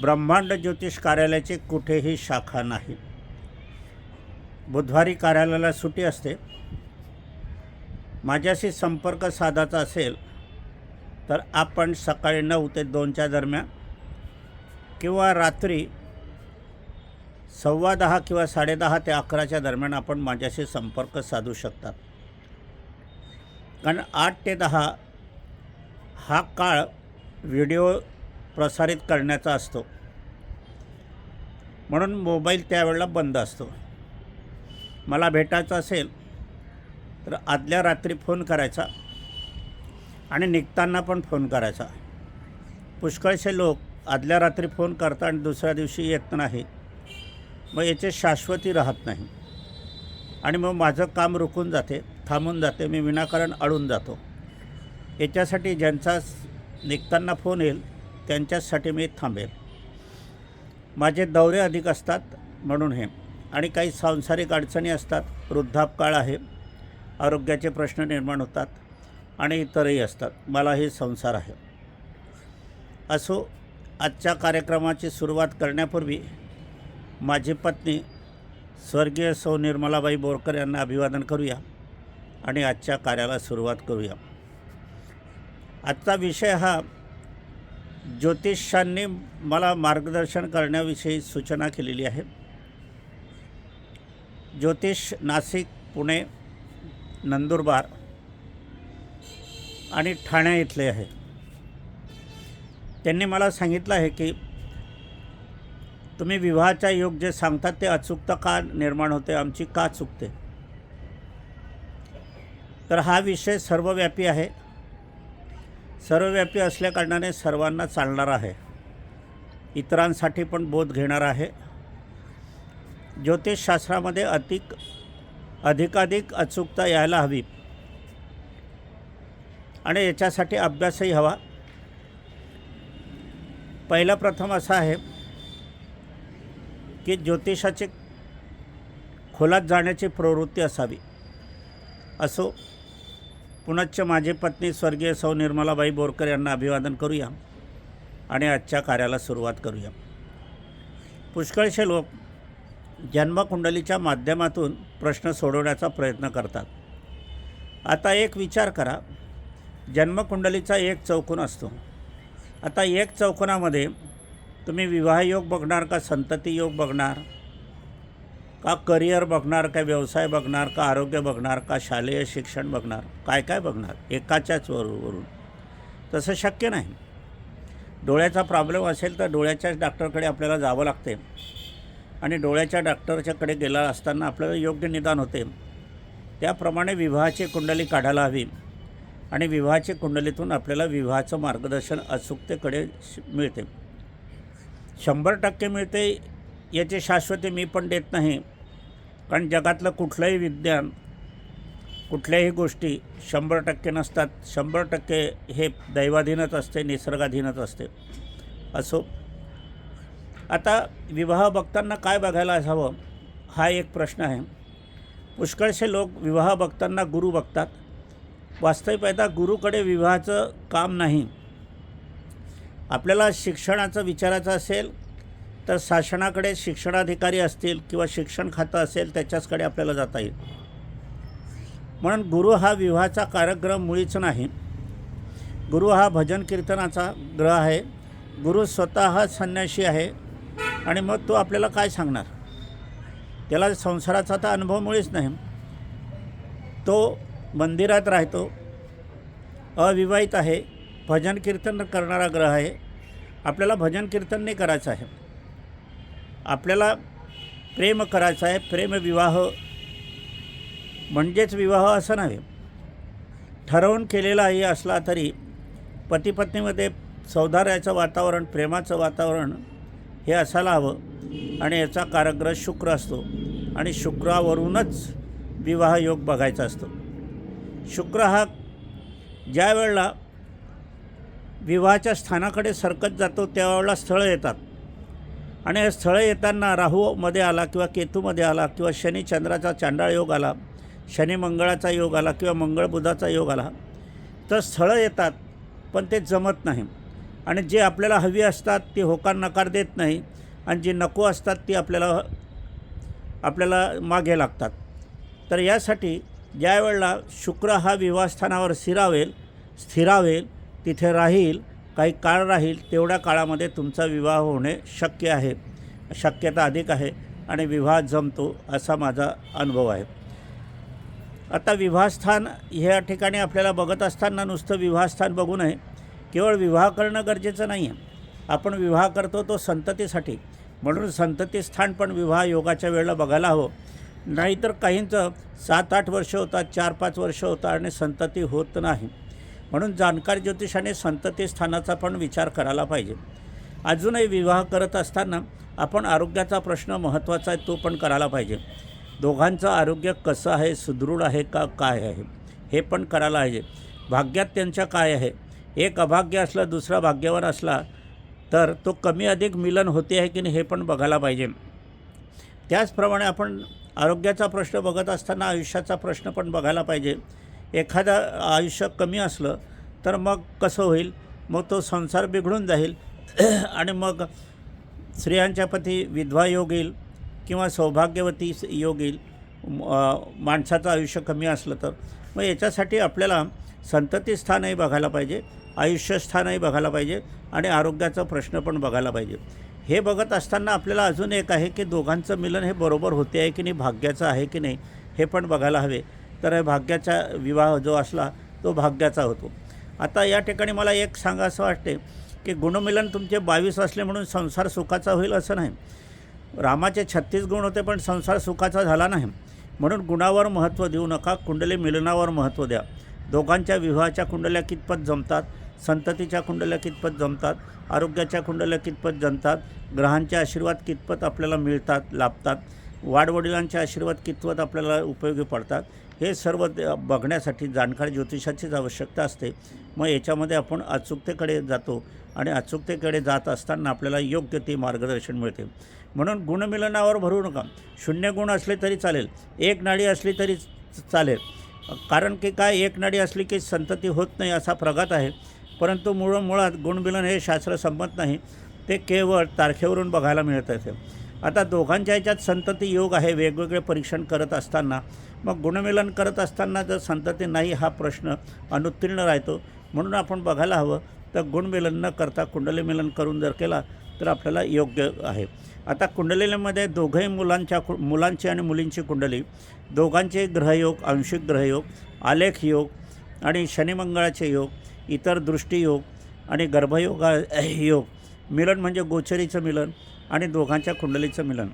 ब्रह्मांड ज्योतिष कार्यालयाची कुठेही शाखा नाही. बुधवारी कार्यालयाला सुटी असते. माझ्याशी संपर्क साधायचा असेल तर आपण सकाळी नऊ ते दोनच्या दरम्यान किंवा रात्री सव्वा दहा किंवा साडेदहा ते अकराच्या दरम्यान आपण माझ्याशी संपर्क साधू शकतात कारण आठ ते दहा हा काळ व्हिडिओ प्रसारित करण्याचा असतो. म्हणून मोबाईल त्यावेळेला बंद असतो. मला भेटायचं असेल तर आदल्या रात्री फोन करायचा आणि निघताना पण फोन करायचा. पुष्कळसे लोक आदल्या रात्री फोन करतात आणि दुसऱ्या दिवशी येत नाही. मग याचे शाश्वती राहत नाही. आणि मग माझं काम रुकून जाते थांबून जाते मी विनाकारण अडून जातो. याच्यासाठी ज्यांचा निघताना फोन येईल त्यांच्याचसाठी मी थांबेल. माझे दौरे अधिक असतात म्हणून हे. आणि काही सांसारिक अडचणी असतात वृद्धापकाळ आहे आरोग्याचे प्रश्न निर्माण होतात आणि इतरही असतात. मला हे संसार आहे. असो आजच्या कार्यक्रमाची सुरुवात करण्यापूर्वी माझी पत्नी स्वर्गीय सौ निर्मलाबाई बोरकर यांना अभिवादन करूया आणि आजच्या कार्याला सुरुवात करूया. आजचा विषय हा ज्योतिषांनी मला मार्गदर्शन करण्याविषयी सूचना केलेली आहे. ज्योतिष नाशिक पुणे नंदुरबार आणि ठाणे इथले आहे. त्यांनी मला सांगितलं आहे की तुम्ही विवाहाचा योग जे सांगतात ते अचूकता का निर्माण होते आमची का चुकते? तर हा विषय सर्वव्यापी आहे. सर्वव्यापी असल्याकारणाने सर्वांना चालणार आहे. इतरांसाठी पण बोध घेणार आहे. ज्योतिषशास्त्रामध्ये अधिक अधिकाधिक अचूकता यायला हवी. आणि याच्यासाठी अभ्यासही हवा. पहिला प्रथम असा आहे की ज्योतिषाची खोलात जाण्याची प्रवृत्ती असावी. असो पुनश्च माझी पत्नी स्वर्गीय सौ निर्मलाबाई बोरकर यांना अभिवादन करूया आणि आजच्या कार्याला सुरुवात करूया. पुष्कळसे लोक जन्मकुंडलीच्या माध्यमातून प्रश्न सोडवण्याचा प्रयत्न करतात. आता एक विचार करा जन्मकुंडलीचा एक चौकोन असतो. आता एक चौकोनामध्ये तुम्ही विवाहयोग बघणार का संतती योग बघणार? का करिअर बघणार का व्यवसाय बघणार का आरोग्य बघणार का शालेय शिक्षण बघणार काय काय बघणार एकाच्याच वरून. तसं शक्य नाही. डोळ्याचा प्रॉब्लेम असेल तर डोळ्याच्याच डॉक्टरकडे आपल्याला जावं लागते. आणि डोळ्याच्या डॉक्टरच्याकडे गेला असताना आपल्याला योग्य निदान होते. त्याप्रमाणे विवाहाची कुंडली काढायला हवी. आणि विवाहाची कुंडलीतून आपल्याला विवाहाचं मार्गदर्शन अचूकतेकडे श- मिळते. शंभर टक्के मिळते याची शाश्वती मी पण देत नाही. कारण जगातलं कुठलंही विज्ञान कुठल्याही गोष्टी शंभर टक्के नसतात. शंभर टक्के हे दैवाधीनच असते निसर्गाधीनच असते. असो. आता विवाह बघताना काय बघायला असावं हा एक प्रश्न आहे. पुष्कळसे लोक विवाह बघताना गुरु बघतात. वास्तविक पाहता गुरुकडे विवाहाचं काम नाही. आपल्याला शिक्षणाचं विचारायचं असेल तर शासनाकडे शिक्षणाधिकारी असतील किंवा शिक्षण खातं असेल त्याच्याचकडे आपल्याला जाता येईल. म्हणून गुरु हा विवाहाचा कार्यक्रम मुळीच नाही. गुरु हा भजन कीर्तनाचा ग्रह आहे. गुरु स्वतः संन्याशी आहे. आणि मग तो आपल्याला काय सांगणार? त्याला संसाराचा तर अनुभव मुळीच नाही. तो मंदिरात राहतो. अविवाहित आहे. भजन कीर्तन करणारा ग्रह आहे. आपल्याला भजन कीर्तन नाही करायचं आहे. आपल्याला प्रेम करायचं आहे प्रेमविवाह म्हणजेच विवाह असं नव्हे. ठरवून केलेलाही असला तरी पतीपत्नीमध्ये सौंदर्याचं वातावरण प्रेमाचं वातावरण हे असायला हवं आणि याचा काराग्रह शुक्र असतो आणि शुक्रावरूनच विवाह योग बघायचा असतो. शुक्र हा ज्या वेळेला विवाहाच्या स्थानाकडे सरकत जातो त्यावेळेला स्थळं येतात. आणि हे स्थळं येताना राहूमध्ये आला किंवा केतूमध्ये आला किंवा शनी चंद्राचा चांडाळ योग आला शनी मंगळाचा योग आला किंवा मंगळ बुधाचा योग आला तर स्थळं येतात पण ते जमत नाही. आणि जे आपल्याला हवी असतात ती होकार नकार देत नाही आणि जी नको असतात ती आपल्याला आपल्याला मागे लागतात. तर यासाठी ज्या वेळेला शुक्र हा विवाहस्थानावर स्थिरावेल स्थिरावेल तिथे राहील काही काळ राहील तेवढ्या काळामध्ये तुमचा विवाह होणे शक्य आहे. शक्यता अधिक आहे आणि विवाह जमतो असा माझा अनुभव आहे. आता विवाहस्थान ह्या ठिकाणी आपल्याला बघत असताना नुसतं विवाहस्थान बघू नये. केवळ विवाह करणं गरजेचं नाही आहे. आपण विवाह करतो तो संततीसाठी. म्हणून संतती स्थान पण विवाह योगाच्या वेळेला बघायला हवं. नाहीतर काहींचं सात आठ वर्ष होतात चार पाच वर्ष होतात आणि संतती होत नाही. म्हणून जाणकार ज्योतिषाने संततीस्थानाचा पण विचार करायला पाहिजे. अजूनही विवाह करत असताना आपण आरोग्याचा प्रश्न महत्त्वाचा आहे तो पण करायला पाहिजे. दोघांचं आरोग्य कसं आहे सुदृढ आहे का काय आहे हे पण करायला पाहिजे. भाग्यात त्यांच्या काय आहे? एक अभाग्य असला दुसरा भाग्यावर असला तर तो कमी अधिक मिलन होते आहे की नाही हे पण बघायला पाहिजे. त्याचप्रमाणे आपण आरोग्याचा प्रश्न बघत असताना आयुष्याचा प्रश्न पण बघायला पाहिजे. एखादं आयुष्य कमी असलं तर मग कसं होईल? मग तो संसार बिघडून जाईल. आणि मग स्त्रियांच्या पती विधवा योग येईल किंवा सौभाग्यवती योग येईल. माणसाचं आयुष्य कमी असलं तर. मग याच्यासाठी आपल्याला संतती स्थानही बघायला पाहिजे आयुष्य स्थानही बघायला पाहिजे आणि आरोग्याचा प्रश्न पण बघायला पाहिजे. हे बघत असताना आपल्याला अजून एक आहे की दोघांचं मिलन हे बरोबर होते आहे की नाही भाग्याचं आहे की नाही हे पण बघायला हवे. तर हे भाग्याचा विवाह जो असला तो भाग्याचा होतो. आता या ठिकाणी मला एक सांगा असं वाटते की गुणमिलन तुमचे बावीस असले म्हणून संसार सुखाचा होईल असं नाही. रामाचे छत्तीस गुण होते पण संसार सुखाचा झाला नाही. म्हणून गुणावर महत्त्व देऊ नका कुंडली मिलनावर महत्त्व द्या. दोघांच्या विवाहाच्या कुंडल्या कितपत जमतात? संततीच्या कुंडल्या कितपत जमतात? आरोग्याच्या कुंडल्या कितपत जमतात? ग्रहांचे आशीर्वाद कितपत आपल्याला मिळतात लाभतात? वाडवडिलांचे आशीर्वाद कितपत आपल्याला उपयोगी पडतात? हे सर्व द- बघण्यासाठी जाणकार ज्योतिषाचीच आवश्यकता असते. मग याच्यामध्ये आपण अचूकतेकडे जातो आणि अचूकतेकडे जात असताना आपल्याला योग्य ते मार्गदर्शन मिळते. म्हणून गुणमिलनावर भरू नका. शून्य गुण असले तरी चालेल. एक नाडी असली तरी चालेल. कारण की काय? एक नाडी असली की संतती होत नाही असा प्रघात आहे. परंतु मूळ मुळात गुणमिलन हे शास्त्र संमत नाही. ते केवळ तारखेवरून बघायला मिळत आहे आता दोघांच्या ह्याच्यात संतती योग आहे वेगवेगळे परीक्षण करत असताना. मग गुणमिलन करत असताना जर संतती नाही हा प्रश्न अनुत्तीर्ण राहतो. म्हणून आपण बघायला हवं तर गुणमिलन न करता कुंडलीमेलन करून जर केला तर आपल्याला योग्य आहे. आता कुंडलीमध्ये दोघंही मुलांच्या कु मुलांची आणि मुलींची कुंडली. दोघांचे ग्रहयोग आंशिक ग्रहयोग आलेख योग आणि शनिमंगळाचे योग इतर दृष्टीयोग आणि गर्भयोगा योग. मिलन म्हणजे गोचरीचं मिलन. आणि दोघांच्या कुंडलीचं मिलन.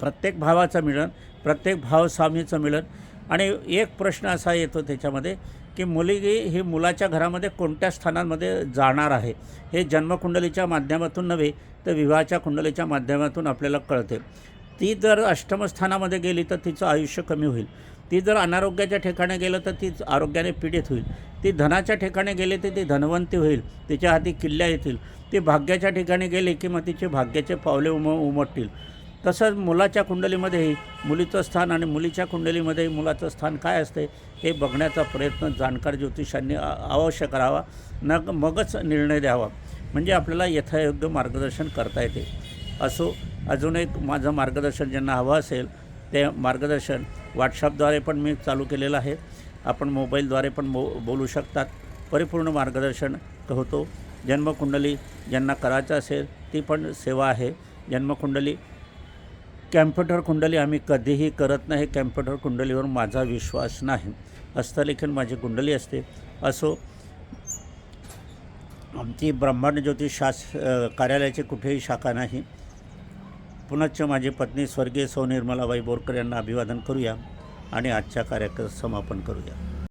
प्रत्येक भावाचं मिलन प्रत्येक भावस्वामीचं मिलन. आणि एक प्रश्न असा येतो त्याच्यामध्ये की मुलगी ही मुलाच्या घरामध्ये कोणत्या स्थानांमध्ये जाणार आहे? हे जन्मकुंडलीच्या माध्यमातून नव्हे तर विवाहाच्या कुंडलीच्या माध्यमातून आपल्याला कळते. ती जर अष्टमस्थानामध्ये गेली तर तिचं आयुष्य कमी होईल. ती जर अनारोग्याच्या ठिकाणी गेलं तर ती आरोग्याने पीडित होईल. ती धनाच्या ठिकाणी गेली तर ती धनवंती होईल. तिच्या हाती किल्ल्या येतील. ती भाग्याच्या ठिकाणी गेली की मग तिचे भाग्याचे पावले उम उमटतील. तसंच मुलाच्या कुंडलीमध्येही मुलीचं स्थान आणि मुलीच्या कुंडलीमध्येही मुलाचं स्थान काय असते हे बघण्याचा प्रयत्न जाणकार ज्योतिषांनी अवश्य करावा न मगच निर्णय द्यावा. म्हणजे आपल्याला यथायोग्य मार्गदर्शन करता येते. असो अजून एक माझं मार्गदर्शन ज्यांना हवं असेल ते मार्गदर्शन व्हॉट्सअपद्वारे पण मी चालू केलेलं आहे. आपण मोबाईलद्वारे पण बो बोलू शकतात. परिपूर्ण मार्गदर्शन होतो. जन्मकुंडली ज्यांना करायचं असेल ती पण सेवा आहे. जन्मकुंडली कॅम्प्युटर कुंडली आम्ही कधीही करत नाही. कॅम्प्युटर कुंडलीवर माझा विश्वास नाही. हस्तलेखन माझी कुंडली असते. असो आमची ब्रह्मांड ज्योतिष शास कार्यालयाची कुठेही शाखा नाही. पुनश्च माझी पत्नी स्वर्गीय सौ निर्मलाबाई बोरकर यांना अभिवादन करूया आणि आजच्या कार्यक्रम समापन करूया.